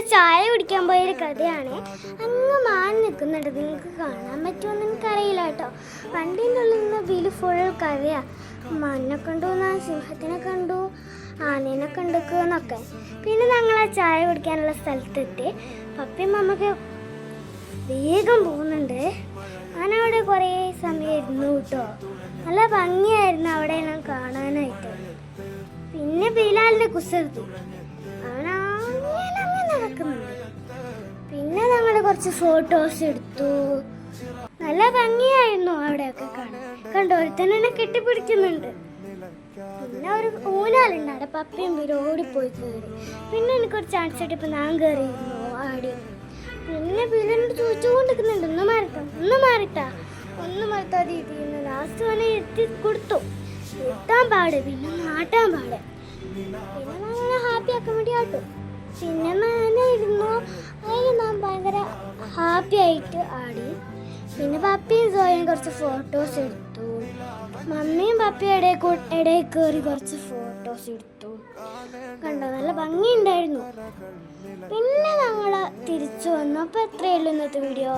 ചായ കുടിക്കാൻ പോയൊരു കഥയാണ്. അങ്ങ് മാൻ നിൽക്കുന്നുണ്ട് നിങ്ങൾക്ക് കാണാൻ പറ്റുമെന്ന് എനിക്കറിയില്ല കേട്ടോ. വണ്ടീന്റെ ഉള്ളിൽ നിന്ന് വീൽ ഫുൾ കഥയാ മണ്ണെ കണ്ടു സിംഹത്തിനെ കണ്ടു ആനേനെ കണ്ടുക്കുന്നൊക്കെ പിന്നെ ഞങ്ങൾ ആ ചായ കുടിക്കാനുള്ള സ്ഥലത്തെത്തി. പപ്പയും അമ്മയ്ക്ക് വേഗം പോകുന്നുണ്ട്. ഞാനവിടെ കുറേ സമയം ഇരുന്നു കേട്ടോ. നല്ല ഭംഗിയായിരുന്നു അവിടെ ഞാൻ കാണാനായിട്ട്. പിന്നെ ബിലാലിന്റെ കുസൃതി. കുറച്ച് ഫോട്ടോസ് എടുത്തു. നല്ല ഭംഗിയായിരുന്നു അവിടെയൊക്കെ കാണാൻ. കണ്ടോ തന്നെ എന്നെ കെട്ടിപ്പിടിക്കുന്നുണ്ട്. പിന്നെ ഒരു ഊനാലുണ്ട് അവിടെ പപ്പയും പേര് ഓടിപ്പോയി കയറി. പിന്നെ എനിക്ക് ഒരു ചാൻസ് കിട്ടിയപ്പോൾ ഞാൻ കയറിയിരുന്നു ആടി. പിന്നെ ബിലനോട് ചോദിച്ചുകൊണ്ടിരിക്കുന്നുണ്ട് ഒന്ന് മാറിട്ടാ ഒന്ന് മാറിട്ടാ. ഒന്ന് മാറ്റാ രീതി ലാസ്റ്റ് വന്നെ എത്തി കൊടുത്തു. എത്താൻ പാട് പിന്നെ നാട്ടാൻ പാട്. പിന്നെ ഞാൻ ഹാപ്പി ആക്കാൻ വേണ്ടി ആട്ടു. പിന്നെ ഞാനായിരുന്നു അതിന് ഞാൻ ഭയങ്കര ഹാപ്പി ആയിട്ട് ആടി. പിന്നെ പപ്പിയും സോയും കുറച്ച് ഫോട്ടോസ് എടുത്തു. മമ്മിയും പപ്പിയും ഇടയിൽ ഇടയിൽ കയറി കുറച്ച് ഫോട്ടോസ് എടുത്തു. കണ്ടോ നല്ല ഭംഗിയുണ്ടായിരുന്നു. പിന്നെ ഞങ്ങൾ തിരിച്ചു വന്നപ്പോൾ അപ്പോൾ എത്രയേ ഇന്നത്തെ വീഡിയോ